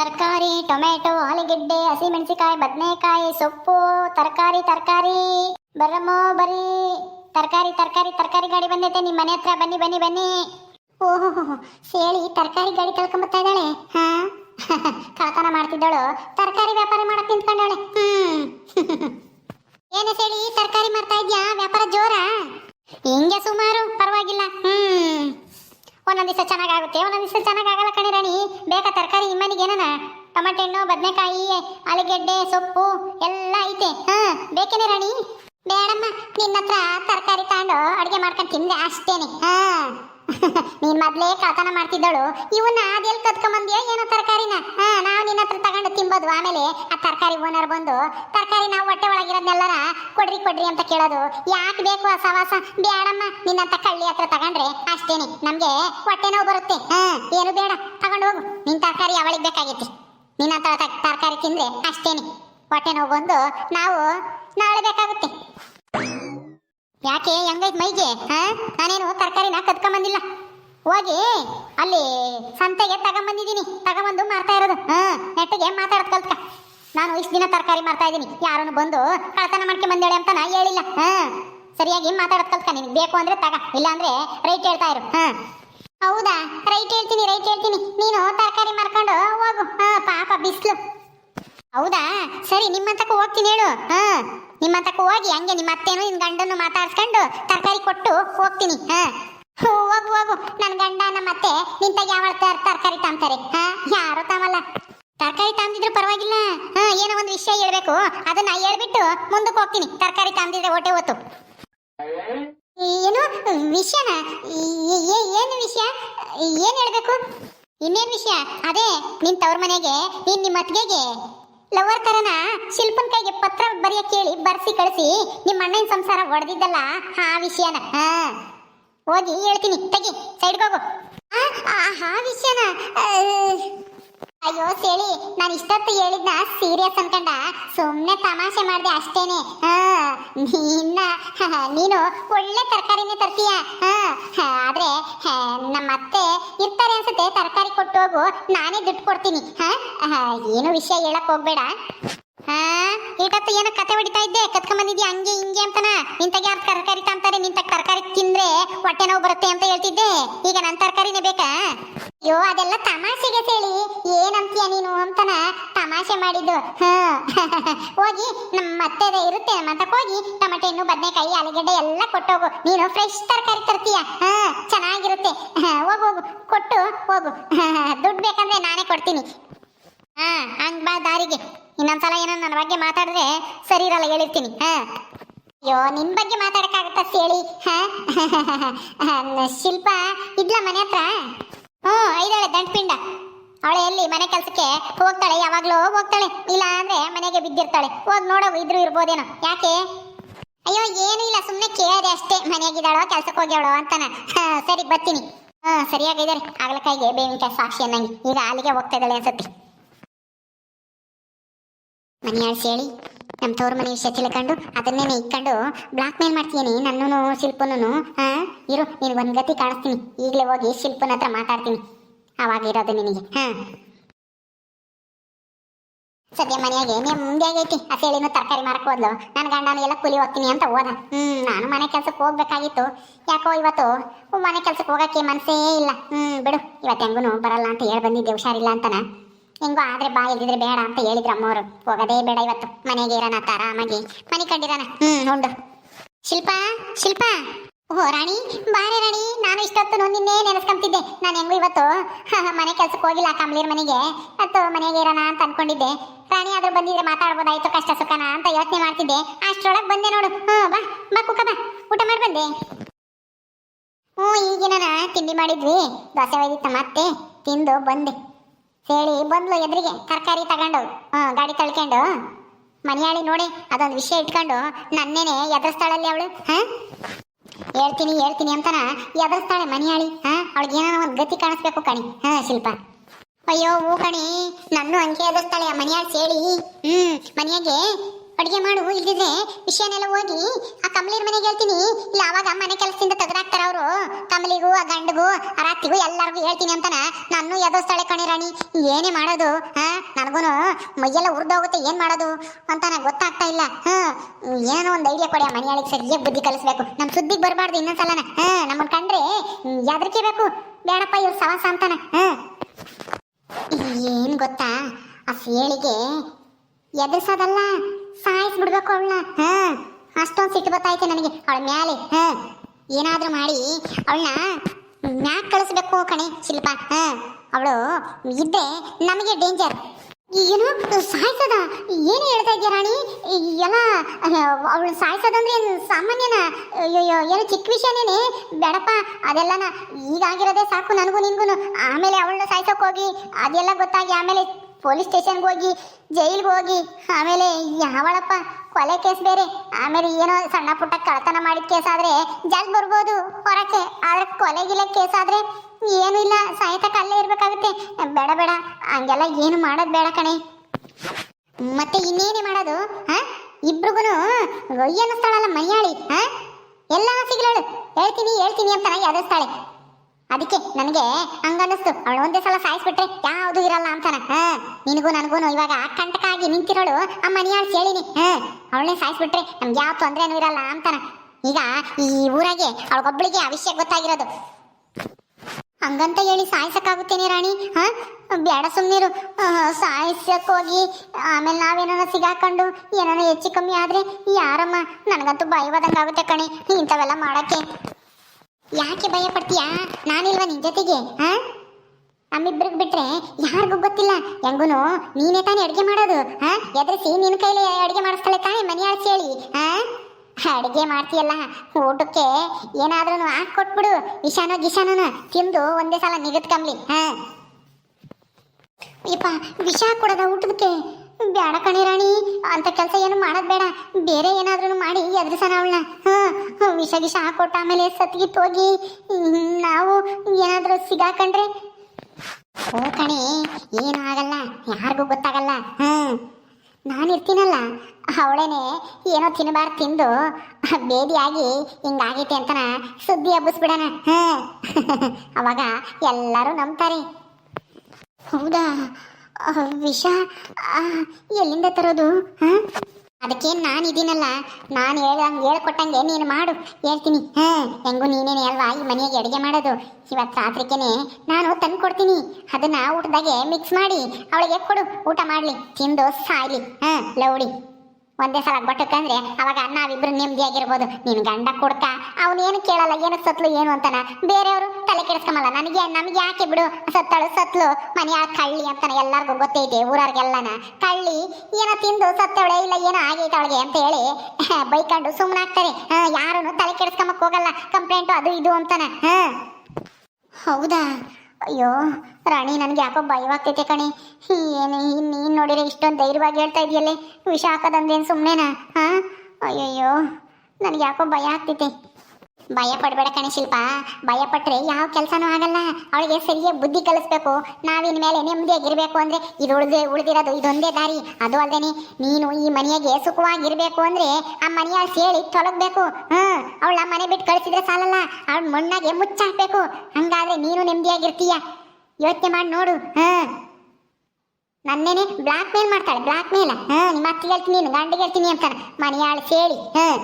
ತರಕಾರಿ, ಟೊಮೆಟೊ, ಆಲೂಗೆಡ್ಡೆ ಹಸಿಮೆಣಸಿಕಾಯಿ ಬದನೆಕಾಯಿ, ಸೊಪ್ಪು, ತರಕಾರಿ ತರಕಾರಿ. ಬರಮೋ ಬರೀ ತರಕಾರಿ ತರಕಾರಿ ತರಕಾರಿ ಗಾಡಿ ಬಂದೈತೆ ನಿಮ್ಮ ಮನೆ ಹತ್ರ ಬನ್ನಿ ಬನ್ನಿ ಬನ್ನಿ. ಓಹೋ ಸೇಳಿ ತರಕಾರಿ ಗಾಡಿ ಕಳ್ಕೊಂಬತ್ತಾ ಇದ್ದಾಳೆ? ಹಾ? ಕಳ್ತನ ಮಾಡ್ತಿದ್ದಳು. ತರಕಾರಿ ವ್ಯಾಪಾರ ಮಾಡಕ್ ನಿಂತ್ಕೊಂಡವಳೆ. ಹ್ಮ್. ಏನೇ ಸೇಳಿ, ತರಕಾರಿ ಮಾಡ್ತಾ ಇದ್ಯಾ? ವ್ಯಾಪಾರ ಜೋರಾ? ಹಿಂಗೆ ಸುಮಾರು, ಪರವಾಗಿಲ್ಲ. ಹ್ಮ್. ಒಂದೊಂದ್ ದಿವಸ ಚೆನ್ನಾಗಾಗುತ್ತೆ, ಒಂದೊಂದು ದಿವಸ ಚೆನ್ನಾಗಾಗಲ್ಲ ಕಣಿ ರಾಣಿ. ಬೇಕಾ ತರಕಾರಿ ನಿಮ್ಮನಿಗೆ ಏನನ? ಟೊಮೆಟೊ ಹಣ್ಣು, ಬದನೆಕಾಯಿ, ಆಲೂಗೆಡ್ಡೆ, ಸೊಪ್ಪು ಎಲ್ಲ ಐತೆ. ಹಾ, ಬೇಕೇನೆ ರಾಣಿ? ಬೇಡಮ್ಮ ನಿನ್ನ ಹತ್ರ ತರಕಾರಿ ತಗೊಂಡು ಅಡುಗೆ ಮಾಡ್ಕೊಂಡು ತಿಂದೆ ಅಷ್ಟೇನೆ. ಹಾ. ನೀನ್ ಮೊದ್ಲೇ ಕಳ್ತನ ಮಾಡ್ತಿದ್ದಳು. ಇವನ್ನ ಅದೆಲ್ ಕತ್ಕೊಂಬಂದ್ಯಾ ಏನೋ ತರಕಾರಿನ? ಹಾ, ನಾವು ನಿನ್ನ ಹತ್ರ ತಗೊಂಡು ತಿನ್ಬೋದು ಆಮೇಲೆ ಆ ತರಕಾರಿ ಓನರ್ ಬಂದು, ತರಕಾರಿ ನಾವು ಹೊಟ್ಟೆ ಒಳಗಿರೋದ್ನೆಲ್ಲರ ಕೊಡ್ರಿ ಕೊಡ್ರಿ ಅಂತ ಕೇಳೋದು. ಯಾಕೆ ಬೇಕು ಆ ಸವಾಸ? ಬೇಡಮ್ಮ ನಿನ್ನಂತ ಕಳ್ಳಿ ಹತ್ರ ತಗೊಂಡ್ರೆ ಅಷ್ಟೇನೆ. ನಮ್ಗೆ ಹೊಟ್ಟೆ ನೋವು ಬರುತ್ತೆ. ಹಾ, ಏನು ಬೇಡ. ತಗೊಂಡು ಹೋಗು. ನಿನ್ ತರಕಾರಿ ಅವಳಿಗೆ ಬೇಕಾಗೈತಿ. ನಿನ್ನಂತ ತರಕಾರಿ ತಿಂದ್ರೆ ಅಷ್ಟೇನೆ. ಹೊಟ್ಟೆ ನೋವು ಬಂದು ನಾವು ನಾಳೆ ಬೇಕಾಗುತ್ತೆ. ಯಾಕೆ, ಹೆಂಗೈತ್ ಮೈಗೆ? ಹಾ? ನಾನೇನು ತರಕಾರಿನ ಕದ್ಕೊಂಬಂದಿಲ್ಲ. ಹೋಗಿ, ಅಲ್ಲಿ ಸಂತೆಗೆ ತಗೊಂಬಂದಿದ್ದೀನಿ. ತಗೊಂಬಂದು ಮಾರ್ತಾ ಇರೋದು. ಹಾ, ನೆಟ್ಟಿಗೆ ಮಾತಾಡೋದು ಕಲ್ತ್ಕ. ನಾನು ಇಷ್ಟು ದಿನ ತರಕಾರಿ ಮಾರ್ತಾ ಇದ್ದೀನಿ. ಯಾರನ್ನು ಬಂದು ಕಳತನ ಮಾಡ್ಕೊಂಡು ಬಂದೇಳೆ ಅಂತ ನಾ ಹೇಳಿಲ್ಲ. ಹಾ, ಸರಿಯಾಗಿ ಮಾತಾಡೋದು ಕಲ್ತ್ಕ. ನಿನಗೆ ಬೇಕು ಅಂದ್ರೆ ತಗ ಇಲ್ಲ ಅಂದ್ರೆ ರೈಟ್ ಹೇಳ್ತಾ ಇರು. ಹಾ. ಹೌದಾ? ರೈಟ್ ಹೇಳ್ತೀನಿ ರೈಟ್ ಹೇಳ್ತೀನಿ. ನೀನು ತರಕಾರಿ ಮಾರ್ಕೊಂಡು ಹೋಗು. ಹಾ, ಪಾಪ ಬಿಸ್ಲು. ಹೌದಾ? ಸರಿ ನಿಮ್ಮಂತಕ್ಕೂ ಹೋಗ್ತೀನಿ ಹೇಳು. ಹಾ. ನಿಮ್ಮಂತಕ್ಕೆ ಹೋಗಿ ಹಂಗೆ ನಿಮ್ಮ ಅತ್ತೇನು ನಿನ್ ಗಂಡನ್ನು ಮಾತಾಡ್ಸ್ಕೊಂಡು ತರಕಾರಿ ಕೊಟ್ಟು ಹೋಗ್ತೀನಿ, ಹಾ? ಹೋಗು ಹೋಗು. ನನ್ನ ಗಂಡ ನಮ್ಮ ಅತ್ತೆ ನಿಂತಾಗ ಯಾವ ತರಕಾರಿ ತಾಂತಾರೆ ಹಾ? ಯಾರು ತಾಮಲ್ಲ ತರಕಾರಿ ತಂದಿದ್ರು ಪರವಾಗಿಲ್ಲ. ಹಾ, ಏನೋ ಒಂದು ವಿಷಯ ಹೇಳ್ಬೇಕು. ಅದನ್ನ ಹೇಳ್ಬಿಟ್ಟು ಮುಂದಕ್ಕೆ ಹೋಗ್ತೀನಿ. ತರಕಾರಿ ತಾಂದಿದ್ರೆ ಹೊಟ್ಟೆ ಹೊತ್ತು. ಏನು? ವಿಷಯನ? ಏನು ವಿಷಯ? ಏನ್ ಹೇಳ್ಬೇಕು? ಇನ್ನೇನ್ ವಿಷಯ? ಅದೇ, ನಿನ್ ತವ್ರ ಮನೆಗೆ, ನಿನ್ ನಿಮ್ಮ ಅತ್ತಿಗೆಗೆ ಲವರ್ ತರನ ಶಿಲ್ಪನ್ ಕೈಗೆ ಪತ್ರ ಬರೆಯ ಕೇಳಿ ಬರ್ಸಿ ಕಳಿಸಿ ನಿಮ್ಮ ಅಣ್ಣನ ಸಂಸಾರ ಹೊಡೆದಿದ್ದಲ್ಲ ಆ ವಿಷಯನ. ಹಾ. ಹೋಗಿ ಹೇಳ್ತೀನಿ ತೆಗಿ ಸೈಡ್ಗೆ ಹೋಗು. ಆ, ವಿಷಯನ ಅಯ್ಯೋ, ಸೇಳಿ, ನಾನು ಇಷ್ಟೊತ್ತು ಹೇಳಿದ್ನ ಸೀರಿಯಸ್ ಅನ್ಕಂಡ. ಸುಮ್ಮನೆ ತಮಾಷೆ ಮಾಡಿದೆ ಅಷ್ಟೇನೆ. ನಿನ್ನ ನೀನು ಒಳ್ಳೆ ತರಕಾರಿನೇ ತರ್ತೀಯ. ಆದ್ರೆ ನಮ್ಮ ಅತ್ತೆ ಇರ್ತಾರೆ ಅನ್ಸುತ್ತೆ, ತರಕಾರಿ ಕೊಟ್ಟು ಹೋಗು, ನಾನೇ ದುಡ್ಡು ಕೊಡ್ತೀನಿ. ಏನು ವಿಷಯ ಹೇಳಕ್ ಹೋಗ್ಬೇಡ. ಹಾ ಈಟತ್ತು ಏನೋ ಕತೆ ಹೊಡಿತಾ ಇದ್ದೆ. ಕತ್ಕೊಂಡ್ ಹಂಗೆ, ಹಿಂಗೆ ಅಂತನ. ನಿಂತಾಗ ಯಾರು ತರಕಾರಿ ತಾಂತಾರೆ? ನಿಂತಾಗ ತರಕಾರಿ ತಿಂದ್ರೆ ಹೊಟ್ಟೆ ನೋವು ಬರುತ್ತೆ ಅಂತ ಹೇಳ್ತಿದ್ದೆ. ಈಗ ನನ್ನ ತರಕಾರಿನೇ ಬೇಕಾ? ಅಯ್ಯೋ, ಅದೆಲ್ಲ ತಮಾಷೆಗೆ ಹೇಳಿ. ಏನಂತೀಯ ನೀನು ಅಂತನ ತಮಾಷೆ ಮಾಡಿದ್ದು. ಹೋಗಿ ನಮ್ಮ ಮತ್ತೆ ಇರುತ್ತೆ ಅಂತ ಹೋಗಿ. ಟೊಮೆಟೊ ಹಣ್ಣು, ಬದನೆಕಾಯಿ, ಆಲೂಗಡ್ಡೆ ಎಲ್ಲ ಕೊಟ್ಟೋಗು. ನೀನು ಫ್ರೆಶ್ ತರಕಾರಿ ತರ್ತೀಯ? ಚೆನ್ನಾಗಿರುತ್ತೆ. ಹೋಗು ಹೋಗು. ಕೊಟ್ಟು ಹೋಗು. ದುಡ್ಡು ಬೇಕಂದ್ರೆ ನಾನೇ ಕೊಡ್ತೀನಿ. ಹಾ, ಹಂಗ್ ಬಾ ದಾರಿಗೆ. ಇನ್ನೊಂದ್ಸಲ ಏನೋ ನನ್ನ ಬಗ್ಗೆ ಮಾತಾಡಿದ್ರೆ ಸರಿ ಇರಲ್ಲ, ಹೇಳಿರ್ತೀನಿ. ಹಾ. ಅಯ್ಯೋ, ನಿನ್ ಬಗ್ಗೆ ಮಾತಾಡಕ್ಕಾಗತ್ತಾ ಹೇಳಿ ಹಾ? ಶಿಲ್ಪ ಇದ್ಲ ಮನೆ ಹತ್ರ? ಹ್ಞೂ ಐದಾಳೆ ದಂಟ್ಪಿಂಡ ಅವಳೆ ಎಲ್ಲಿ? ಮನೆ ಕೆಲಸಕ್ಕೆ ಹೋಗ್ತಾಳೆ, ಯಾವಾಗ್ಲೂ ಹೋಗ್ತಾಳೆ. ಇಲ್ಲ ಅಂದ್ರೆ ಮನೆಗೆ ಬಿದ್ದಿರ್ತಾಳೆ. ಹೋಗ್ ನೋಡೋಗು ಇದ್ರು ಇರ್ಬೋದೇನೋ. ಯಾಕೆ? ಅಯ್ಯೋ, ಏನು ಇಲ್ಲ ಸುಮ್ಮನೆ ಕೇಳಿದೆ ಅಷ್ಟೇ. ಮನೆಯಾಗಿದ್ದಾಳೋ ಕೆಲ್ಸಕ್ಕೆ ಹೋಗ್ಯಾಳೋ ಅಂತಾನ. ಸರಿ, ಬರ್ತೀನಿ. ಹಾ ಸರಿಯಾಗಿದ್ದಾರೆ ಆಗ್ಲಕಾಯಿಗೆ ಬೇವಿನಕಾಯಿ ಸಾಕ್ಷಿ ಅನ್ನಂಗೆ. ಈಗ ಅಲ್ಲಿಗೆ ಹೋಗ್ತಾ ಇದ್ದಾಳೆ ಅನ್ಸತ್ತೆ. ಮನೆಯಾಳ ಹೇಳಿ ನಮ್ಮ ತವ್ರ ಮನೆ ವಿಷಯ ತಿಳ್ಕೊಂಡು ಅದನ್ನೇನೆ ಇಕ್ಕೊಂಡು ಬ್ಲಾಕ್ ಮೇಲ್ ಮಾಡ್ತೀನಿ ನನ್ನೂ ಶಿಲ್ಪನೂ ಹಾ ಇರು, ನೀನು ಒಂದು ಗತಿ ಕಾಣಿಸ್ತೀನಿ. ಈಗಲೇ ಹೋಗಿ ಶಿಲ್ಪನ ಹತ್ರ ಮಾತಾಡ್ತೀನಿ. ಅವಾಗ ಇರೋದು ನಿನಗೆ, ಹಾ? ಸದ್ಯ ಮನೆಯಾಗೆ ನೆಮ್ಮದಿ ಆಗೈತಿ. ಆ ಸೇಳಿನ ತರಕಾರಿ ಮಾರಕ್ ಹೋದ್ಲು. ನನ್ನ ಗಂಡನ ಎಲ್ಲ ಕೂಲಿ ಹೋಗ್ತೀನಿ ಅಂತ ಹೋದ. ಹ್ಮ್, ನಾನು ಮನೆ ಕೆಲ್ಸಕ್ಕೆ ಹೋಗ್ಬೇಕಾಗಿತ್ತು. ಯಾಕೋ ಇವತ್ತು ಮನೆ ಕೆಲ್ಸಕ್ಕೆ ಹೋಗಕ್ಕೆ ಮನಸ್ಸೇ ಇಲ್ಲ. ಹ್ಮ್, ಬಿಡು, ಇವತ್ತು ಹೆಂಗೂ ಬರಲ್ಲ ಅಂತ ಹೇಳಿ ಬಂದಿದ್ದೆ, ಹುಷಾರಿಲ್ಲ ಅಂತನ. ಹೆಂಗೋ ಆದ್ರೆ ಬಾ, ಇಲ್ದಿದ್ರೆ ಬೇಡ ಅಂತ ಹೇಳಿದ್ರು ಅಮ್ಮವರು. ಹೋಗೋದೇ ಬೇಡ ಇವತ್ತು. ಮನೆಗೆ ಇರೋಣ, ಅಂತ ಆರಾಮಾಗಿ. ಮನೆ ಕಂಡಿರೋಣ ಹ್ಮ್, ಉಂಡು. ಶಿಲ್ಪಾ ಶಿಲ್ಪಾ. ಓ ರಾಣಿ. ಬಾರೆ ರಾಣಿ. ನಾನು ಇಷ್ಟೊತ್ತು ನಿನ್ನೆ ನೆನೆಸ್ಕೊಂತಿದ್ದೆ ನಾನು ಹೆಂಗು ಇವತ್ತು ಮನೆ ಕೆಲ್ಸಕ್ಕೆ ಹೋಗಿಲ್ಲ ಕಮ್ಲೀರ್ ಮನೆಗೆ. ಮತ್ತು ಮನೆಗೆ ಇರೋಣ ಅಂತ ಅನ್ಕೊಂಡಿದ್ದೆ. ರಾಣಿ ಆದ್ರೂ ಬಂದಿದ್ರೆ ಮಾತಾಡ್ಬೋದಾಯ್ತು, ಕಷ್ಟ ಸುಖನ ಅಂತ ಯೋಚನೆ ಮಾಡ್ತಿದ್ದೆ. ಅಷ್ಟರೊಳಗೆ ಬಂದೆ ನೋಡು. ಹ್ಞೂ, ಬಾ ಬಾ, ಕುಕ್ಕ, ಬಾ. ಊಟ ಮಾಡಿ ಬಂದೆ. ಹ್ಞೂ, ಈಗಿನ ತಿಂಡಿ ಮಾಡಿದ್ವಿ. ದೋಸೆ ಒಯ್ದಿತ್ತ ಮತ್ತೆ ತಿಂದು ಬಂದೆ. ಹೇಳಿ, ಬಂದ್ಲು ಎದುರಿಗೆ, ತರಕಾರಿ ತಗೊಂಡು ಹ್ಞೂ ಗಾಡಿ ತಳ್ಕೊಂಡು. ಮನೆಯಾಳಿ ನೋಡಿ, ಅದೊಂದು ವಿಷಯ ಇಟ್ಕೊಂಡು, ನನ್ನೇನೆ ಎದುರಿಸ್ತಾಳಲ್ಲಿ ಅವಳು, ಹಾ? ಹೇಳ್ತೀನಿ ಹೇಳ್ತೀನಿ ಅಂತನ, ಎದುರಿಸ್ತಾಳೆ ಮನೆಯಾಳಿ, ಹಾ? ಅವಳಿಗೆ ಏನೋ ಒಂದು ಗತಿ ಕಾಣಿಸ್ಬೇಕು ಕಣಿ, ಹಾ, ಶಿಲ್ಪ. ಅಯ್ಯೋ, ಹೂ ಕಣಿ, ನನ್ನ ಹಂಗೆ ಎದುರಿಸ್ತಾಳೆ ಮನೆಯಾಳಿ ಸೇಳಿ, ಹ್ಮ್, ಮನೆಯಾಗೆ ಅಡುಗೆ ಮಾಡು, ಇಲ್ದಿದ್ರೆ ವಿಷಯನೆಲ್ಲ ಹೋಗಿ ಆ ಕಮಲಿರ್ ಮನೆಗೆ ಹೇಳ್ತೀನಿ. ಇಲ್ಲ, ಅವಾಗ ಮನೆ ಕೆಲಸದಿಂದ ತೆಗೆದಾಕ್ತಾರ ಅವರು. ಕಮಲಿಗೂ, ಆ ಗಂಡಗೂ, ಆ ರಾತ್ರಿಗೂ ಎಲ್ಲರಿಗೂ ಹೇಳ್ತೀನಿ ಅಂತಾನ. ನಾನು ಎದುರಿಸ್ತಾಳೆ ಕಣಿ ರಾಣಿ. ಏನೇ ಮಾಡೋದು, ಹಾ? ನನಗೂ ಮೈಯೆಲ್ಲ ಉರ್ದೋಗುತ್ತೆ ಏನ್ ಮಾಡೋದು ಅಂತ ಗೊತ್ತಾಗ್ತಾ ಇಲ್ಲ. ಹ್ಮ್ ಏನೋ ಒಂದು ಐಡಿಯಾ ಕೊಡಿ ಆ ಮನೆಯಾಳಿಗೆ ಸರಿಯಾಗಿ ಬುದ್ಧಿ ಕಲಿಸ್ಬೇಕು. ನಮ್ಮ ಸುದ್ದಿಗೆ ಬರಬಾರ್ದು ಇನ್ನೊಂದ್ಸಲನ. ಹಾ? ನಮ್ಮನ್ನ ಕಂಡ್ರೆ ಯಾವ್ದಕ್ಕೆ ಬೇಕು? ಬೇಡಪ್ಪ, ಇವ್ರು ಸವಾಸ ಅಂತಾನ. ಹ್ಮ್ ಏನ್ ಗೊತ್ತಾ? ಆ ಸೇಳಿಗೆ ಎದುರ್ಸೋದಲ್ಲ. ಸಾಯಿಸ್ಬಿಡ್ಬೇಕು ಅವಳನ್ನ. ಹಾ, ಅಷ್ಟೊಂದು ಸಿಟ್ಟು ಬತ್ತೈತೆ ನನಗೆ. ಅವಳ ಮ್ಯಾಲೆ, ಹಾ, ಏನಾದರೂ ಮಾಡಿ ಅವಳನ್ನ ಮ್ಯಾಕ್ ಕಳಿಸ್ಬೇಕು ಕಣೆ, ಶಿಲ್ಪ. ಹಾ, ಅವಳು ಇದ್ದೆ ನಮಗೆ ಡೇಂಜರ್ ಏನು, ಸಾಯಿಸದ? ಏನು ಹೇಳ್ತಾ ಇದೆಯಾ ರಾಣಿ? ಎಲ್ಲ, ಅವಳು ಸಾಯಿಸೋದಂದ್ರೆ ಸಾಮಾನ್ಯನ? ಅಯ್ಯೋ ಏನು ಚಿಕ್ಕ ವಿಷಯನೇನೆ? ಬೇಡಪ್ಪ, ಅದೆಲ್ಲನ ಈಗಾಗಿರೋದೇ ಸಾಕು ನನಗೂ ನಿನ್ಗೂ ಆಮೇಲೆ ಅವಳನ್ನ ಸಾಯಿಸೋಕೆ ಹೋಗಿ, ಅದೆಲ್ಲ ಗೊತ್ತಾಗಿ ಆಮೇಲೆ ಪೊಲೀಸ್ ಸ್ಟೇಷನ್ಗೆ ಹೋಗಿ, ಜೈಲ್ಗೆ ಹೋಗಿ, ಆಮೇಲೆ ಯಾವಳಪ್ಪ ಕೊಲೆ ಕೇಸ್ ಬೇರೆ, ಆಮೇಲೆ ಏನೋ ಸಣ್ಣ ಪುಟ್ಟ ಕಳತನ ಮಾಡಿದ ಕೇಸ್ ಆದರೆ ಜಲ್ ಬರ್ಬೋದು ಹೊರಕ್ಕೆ. ಆದರೆ ಕೊಲೆಗಿಲ್ಲ ಗಿಲೆ ಕೇಸ್ ಆದರೆ ಏನು ಇಲ್ಲ ಸಾಯತಕ್ಕ ಅಲ್ಲೇ ಇರಬೇಕಾಗುತ್ತೆ. ಬೇಡ ಬೇಡ, ಹಂಗೆಲ್ಲ ಏನು ಮಾಡೋದು ಬೇಡ ಕಣೆ. ಮತ್ತೆ ಇನ್ನೇನೇ ಮಾಡೋದು ಹಾಂ ಇಬ್ರಿಗೂ ಅನ್ನಿಸ್ತಾಳಲ್ಲ ಮೈಯಾಳಿ ಹಾಂ ಎಲ್ಲ ಸಿಗ್ಲಾಳು. ಹೇಳ್ತೀನಿ ಹೇಳ್ತೀನಿ ಅಂತ ಎದುರಿಸ್ತಾಳೆ ಅದಕ್ಕೆ ನನಗೆ ಹಂಗನ್ನಿಸ್ತು. ಅವಳು ಒಂದೇ ಸಲ ಸಾಯಿಸ್ಬಿಟ್ರೆ ಯಾವುದು ಇರಲ್ಲ ಅಂತಾನ. ಹಾ, ನಿನಗೂ ನನಗೂ ಇವಾಗ ಕಂಟಕ ಆಗಿ ನಿಂತಿರೋಳು ಆ ಮನೆಯಾಳು ಕೇಳಿನಿ ಹ, ಅವಳನ್ನೇ ಸಾಯಿಸ್ಬಿಟ್ರೆ ನಮ್ಗೆ ಯಾವ ತೊಂದರೆನೂ ಇರಲ್ಲ ಅಂತಾನ. ಈಗ ಈ ಊರಾಗೆ ಅವಳಗೊಬ್ಬಳಿಗೆ ಆ ವಿಷಯ ಗೊತ್ತಾಗಿರೋದು. ಹಂಗಂತ ಹೇಳಿ ಸಾಯಿಸಕ್ಕಾಗುತ್ತೇನೆ ರಾಣಿ. ಹಾ, ಬೇಡ ಸುಮ್ಮನಿರು ಸಾಯಿಸಕ್ಕೋಗಿ ಆಮೇಲೆ ನಾವೇನೋ ಸಿಗಾಕೊಂಡು ಏನಾರ ಹೆಚ್ಚು ಕಮ್ಮಿ ಆದ್ರೆ ಯಾರಮ್ಮ? ನನಗಂತೂ ಭಯವಾದಂಗಾಗುತ್ತೆ ಕಣಿ. ಇಂಥವೆಲ್ಲ ಮಾಡಕ್ಕೆ. ಯಾಕೆ ಭಯ ಪಡ್ತೀಯಾ ನಾನಿಲ್ವಾ ನಿನ್ ಜೊತೆಗೆ, ಹಾ? ನಮ್ಮಿಬ್ರಿಗೆ ಬಿಟ್ರೆ ಯಾರಿಗೂ ಗೊತ್ತಿಲ್ಲ. ಹೆಂಗುನು, ನೀನೇ ತಾನೇ ಅಡಿಗೆ ಮಾಡೋದು, ಹಾ? ಎದುರಿಸಿ ನಿನ್ನ ಕೈಲಿ ಅಡಿಗೆ ಮಾಡಿಸ್ತಾಳೆ ತಾನೇ ಮನೆ ಆಳ್ಸಿ ಹೇಳಿ ಹಾ? ಅಡಿಗೆ ಮಾಡ್ತೀಯಲ್ಲ, ಊಟಕ್ಕೆ ಏನಾದ್ರೂ ಹಾಕಿ ಕೊಟ್ಬಿಡು ಇಶಾನೋ ಗಿಶಾನೋ ತಿಂದು ಒಂದೇ ಸಲ ನಿಗದ್ಕಂಬ್ಲಿ ಹಾ? ಇಪ್ಪ, ವಿಷ ಕೊಡೋದ ಊಟದಕ್ಕೆ ಬೇಡ ಕಣಿ ರಾಣಿ ಅಂತ ಕೆಲಸ ಏನು ಮಾಡೋದು ಬೇಡ. ಬೇರೆ ಏನಾದ್ರೂ ಮಾಡಿ ಎದುರಿಸೋಣ ಅವಳನ್ನ. ಹಾಂ ವಿಷ ಗಿಷ ಹಾಕೊಟ್ಟ ಆಮೇಲೆ ಸತ್ಗಿ ಹೋಗಿ ಹ್ಮ್, ನಾವು ಏನಾದರೂ ಸಿಗಾಕಂಡ್ರೆ. ಓ ಕಣಿ ಆಗಲ್ಲ ಯಾರಿಗೂ ಗೊತ್ತಾಗಲ್ಲ. ಹಾಂ ನಾನಿರ್ತೀನಲ್ಲ. ಅವಳೇನೆ ಏನೋ ತಿನ್ನಬಾರ್ದು ತಿಂದು ಬೇದಿಯಾಗಿ ಹಿಂಗಾಗೈತೆ ಅಂತನ ಸುದ್ದಿ ಹಬ್ಬಿಸ್ಬಿಡೋಣ. ಹಾಂ ಅವಾಗ ಎಲ್ಲರೂ ನಂಬ್ತಾರೆ. ಹೌದಾ? ವಿಷ ಎಲ್ಲಿಂದ ತರೋದು, ಹಾ? ಅದಕ್ಕೆ ನಾನು ಇದೀನಲ್ಲ. ನಾನು ಹೇಳ್ದಂಗೆ, ಹೇಳ್ಕೊಟ್ಟಂಗೆ ನೀನು ಮಾಡು. ಹೇಳ್ತೀನಿ, ಹಾ? ಹೆಂಗೂ ನೀನೇನೆ ಅಲ್ವಾ ಈ ಮನೆಗೆ ಅಡುಗೆ ಮಾಡೋದು? ಇವತ್ತು ರಾತ್ರಿಕೇನೆ ನಾನು ತಂದು ಕೊಡ್ತೀನಿ. ಅದನ್ನ ಊಟದಾಗೆ ಮಿಕ್ಸ್ ಮಾಡಿ, ಅವಳಿಗೆ ಕೊಡು. ಊಟ ಮಾಡಲಿ, ತಿಂದು ಸಾಯ್ಲಿ, ಹಾ, ಲೌಡಿ. ಒಂದೇ ಸಲ ಬಟ್ಟಕ್ಕಂದ್ರೆ ಅವಾಗ ನಾವಿಬ್ರು ನೆಮ್ಮದಿಯಾಗಿರ್ಬೋದು. ನಿನ್ ಗಂಡ ಕೊಡ್ಕ ಅವನೇನು ಕೇಳಲ್ಲ, ಏನು ಸತ್ಲು, ಏನು ಅಂತಾನ ಬೇರೆಯವರು ತಲೆ ಕೆಡಿಸ್ಕೊಂಬಲ್ಲ. ನನಗೆ, ನಮಗೆ ಯಾಕೆ ಬಿಡು? ಸತ್ತಳು ಸತ್ಲು. ಮನೆಯ ಕಳ್ಳಿ ಅಂತಾನೆ ಎಲ್ಲರಿಗೂ ಗೊತ್ತೈತೆ ಊರವ್ರಿಗೆಲ್ಲನ. ಕಳ್ಳಿ, ಏನೋ ತಿಂದು ಸತ್ತವಳೆ, ಇಲ್ಲ ಏನೋ ಆಗೈತೆ ಅವಳಿಗೆ ಅಂತ ಹೇಳಿ ಬೈಕೊಂಡು ಸುಮ್ಮನಾಗ್ತಾರೆ ಯಾರು ತಲೆ ಕೆಡಿಸ್ಕೊಂಬಕ್ ಹೋಗಲ್ಲ. ಕಂಪ್ಲೇಂಟು ಅದು ಇದು ಅಂತಾನೆ. ಹಾ. ಹೌದಾ? ಅಯ್ಯೋ, ರಾಣಿ, ನನಗೆ ಯಾಕೋ ಭಯವಾಗ್ತೈತೆ ಕಣಿ. ಏನು ನೀನು ನೋಡಿದ್ರೆ ಇಷ್ಟೊಂದು ಧೈರ್ಯವಾಗಿ ಹೇಳ್ತಾ ಇದೆಯಲ್ಲೇ. ವಿಷ ಹಾಕೋದಂದೇನು ಸುಮ್ಮನೆನಾ ಹಾಂ? ಅಯ್ಯಯ್ಯೋ, ನನಗೆ ಯಾಕೋ ಭಯ ಆಗ್ತೈತೆ. ಭಯ ಪಡಬೇಡ ಕಣೆ ಶಿಲ್ಪ. ಭಯ ಪಟ್ರೆ ಯಾವ ಕೆಲಸನೂ ಆಗಲ್ಲ. ಅವಳಿಗೆ ಸರಿಯಾಗಿ ಬುದ್ಧಿ ಕಲಿಸ್ಬೇಕು. ನಾವಿನ ಮೇಲೆ ನೆಮ್ಮದಿಯಾಗಿರ್ಬೇಕು ಅಂದ್ರೆ ಇದು ಉಳಿದು ಉಳಿದಿರೋದು ಇದೊಂದೇ ದಾರಿ. ಅದು ಅಲ್ಲದೆ ನೀನು ಈ ಮನೆಯಾಗೆ ಸುಖವಾಗಿರ್ಬೇಕು ಅಂದ್ರೆ ಆ ಮನೆಯ ಸೇಳಿ ತೊಲಗಬೇಕು. ಹ್ಮ್, ಅವಳ ಮನೆ ಬಿಟ್ಟು ಕಳಿಸಿದ್ರೆ ಸಾಲಲ್ಲ. ಅವಳ ಮಣ್ಣಾಗೆ ಮುಚ್ಚಾಕ್ಬೇಕು. ಹಂಗಾದ್ರೆ ನೀನು ನೆಮ್ಮದಿಯಾಗಿರ್ತೀಯ? ಯೋಚನೆ ಮಾಡಿ ನೋಡು. ಹ್ಮ್. ನನ್ನೇನೆ ಬ್ಲಾಕ್ ಮೇಲ್ ಮಾಡ್ತಾಳೆ ಬ್ಲಾಕ್ ಮೇಲ್ ಹ್ಮ್ ನಿಮ್ಮ ಅತ್ತಿಗೆ ಹೇಳ್ತೀನಿ ನೀನು, ಗಂಡಿಗೆ ಹೇಳ್ತೀನಿ ಅಂತಾನೆ ಮನೆಯಾಳು ಸೇಳಿ ಹ್ಮ್.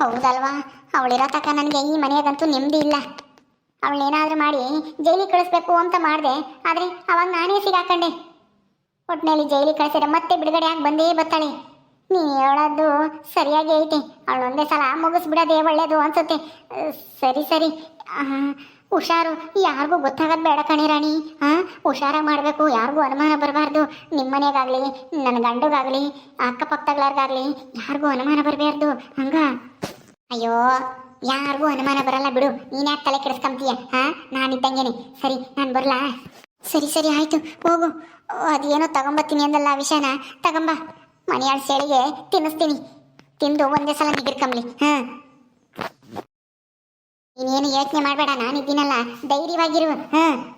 ಹೌದಲ್ವಾ? ಅವಳಿರೋ ತಕ್ಕ ನನಗೆ ಈ ಮನೆಯಾಗಂತೂ ನೆಮ್ಮದಿ ಇಲ್ಲ. ಅವಳೇನಾದರೂ ಮಾಡಿ ಜೈಲಿಗೆ ಕಳಿಸ್ಬೇಕು ಅಂತ ಮಾಡಿದೆ. ಆದರೆ ಅವಾಗ ನಾನೇ ಸಿಗಾಕಂಡೆ. ಒಟ್ಟಿನಲ್ಲಿ ಜೈಲಿಗೆ ಕಳಿಸಿದ್ರೆ ಮತ್ತೆ ಬಿಡುಗಡೆ ಆಗಿ ಬಂದೇ ಬರ್ತಾಳೆ. ನೀ ಹೇಳೋದು ಸರಿಯಾಗಿ ಐತೆ. ಅವಳು ಒಂದೇ ಸಲ ಮುಗಿಸ್ಬಿಡೋದೇ ಒಳ್ಳೇದು ಅನ್ಸುತ್ತೆ. ಸರಿ ಸರಿ. ಹುಷಾರು. ಯಾರಿಗೂ ಗೊತ್ತಾಗೋದು ಬೇಡ ಕಣೆ ರಾಣಿ. ಹಾಂ ಹುಷಾರಾಗಿ ಮಾಡಬೇಕು. ಯಾರಿಗೂ ಅನುಮಾನ ಬರಬಾರ್ದು. ನಿಮ್ಮ ಮನೆಗಾಗಲಿ ನನ್ನ ಗಂಡಗಾಗಲಿ ಅಕ್ಕಪಕ್ಕದಗ್ಲಾರ್ಗಾಗಲಿ ಯಾರಿಗೂ ಅನುಮಾನ ಬರಬಾರ್ದು. ಹಂಗ? ಅಯ್ಯೋ, ಯಾರಿಗೂ ಅನುಮಾನ ಬರಲ್ಲ ಬಿಡು. ನೀನ್ ಯಾಕೆ ತಲೆ ಕೆಡಿಸ್ಕೊಂತೀಯ? ಹಾ? ನಾನಿದ್ದಂಗೆನೆ ಸರಿ, ನಾನು ಬರಲಾ? ಸರಿ ಸರಿ, ಆಯ್ತು. ಹೋಗು. ಅದೇನೋ ತಗೊಂಬತ್ತೀನಿ ಅಂದಲ್ಲ ವಿಷಯನ? ತಗೊಂಬ. ಮನೆಯಾಳ ಸೇಳಿಗೆ ತಿನ್ನಿಸ್ತೀನಿ. ತಿಂದು ಒಂದೇ ಸಲ ನಿಗಿರ್ಕಂಬ್ಲಿ. ಹಾ? ನೀನೇನು ಯೋಚನೆ ಮಾಡಬೇಡ. ನಾನಿದ್ದೀನಲ್ಲ ಧೈರ್ಯವಾಗಿರು. ಹಾ?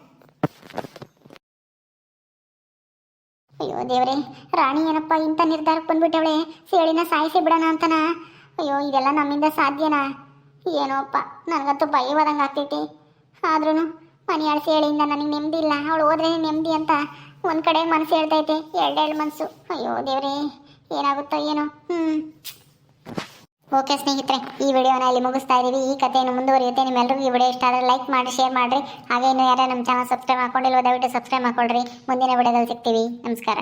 ಅಯ್ಯೋ ದೇವ್ರೆ, ರಾಣಿ ಏನಪ್ಪ ಇಂಥ ನಿರ್ಧಾರಕ್ಕೆ ಬಂದ್ಬಿಟ್ಟವಳೆ? ಸೇಳಿನ ಸಾಯಿಸಿ ಬಿಡೋಣ ಅಂತನ? ಅಯ್ಯೋ, ಇದೆಲ್ಲ ನಮ್ಮಿಂದ ಸಾಧ್ಯನಾ? ಏನೋಪ್ಪ, ನನಗಂತೂ ಭಯವಾದಂಗೆ ಆಗ್ತೈತಿ. ಆದ್ರೂ ಮನೆ ಅಳಿಸಿ ಹೇಳಿಂದ ನನಗೆ ನೆಮ್ಮದಿ ಇಲ್ಲ. ಅವಳು ಹೋದ್ರೆ ನೆಮ್ಮದಿ ಅಂತ ಒಂದು ಕಡೆ ಮನಸ್ಸು ಹೇಳ್ತೈತೆ, ಎರಡೆರಡು ಮನಸ್ಸು ಅಯ್ಯೋ, ದೇವ್ರೇ, ಏನಾಗುತ್ತೋ ಏನೋ. ಹ್ಞೂ ಓಕೆ ಸ್ನೇಹಿತರೆ, ಈ ವಿಡಿಯೋನ ಇಲ್ಲಿ ಮುಗಿಸ್ತಾ ಇದ್ದೀವಿ ಈ ಕಥೆಯನ್ನು ಮುಂದುವರಿಯುತ್ತೆ. ನಿಮ್ಮೆಲ್ಲರಿಗೂ ಈ ವಿಡಿಯೋ ಇಷ್ಟ ಆದರೆ ಲೈಕ್ ಮಾಡಿ, ಶೇರ್ ಮಾಡಿರಿ. ಹಾಗೆ ಇನ್ನು ಯಾರೇ ನಮ್ಮ ಚಾನಲ್ ಸಬ್ಸ್ಕ್ರೈಬ್ ಮಾಡ್ಕೊಂಡಿಲ್ಲ ದಯವಿಟ್ಟು ಸಬ್ಸ್ಕ್ರೈಬ್ ಮಾಡ್ಕೊಳ್ರಿ. ಮುಂದಿನ ವಿಡಿಯೋದಲ್ಲಿ ಸಿಗ್ತೀವಿ. ನಮಸ್ಕಾರ.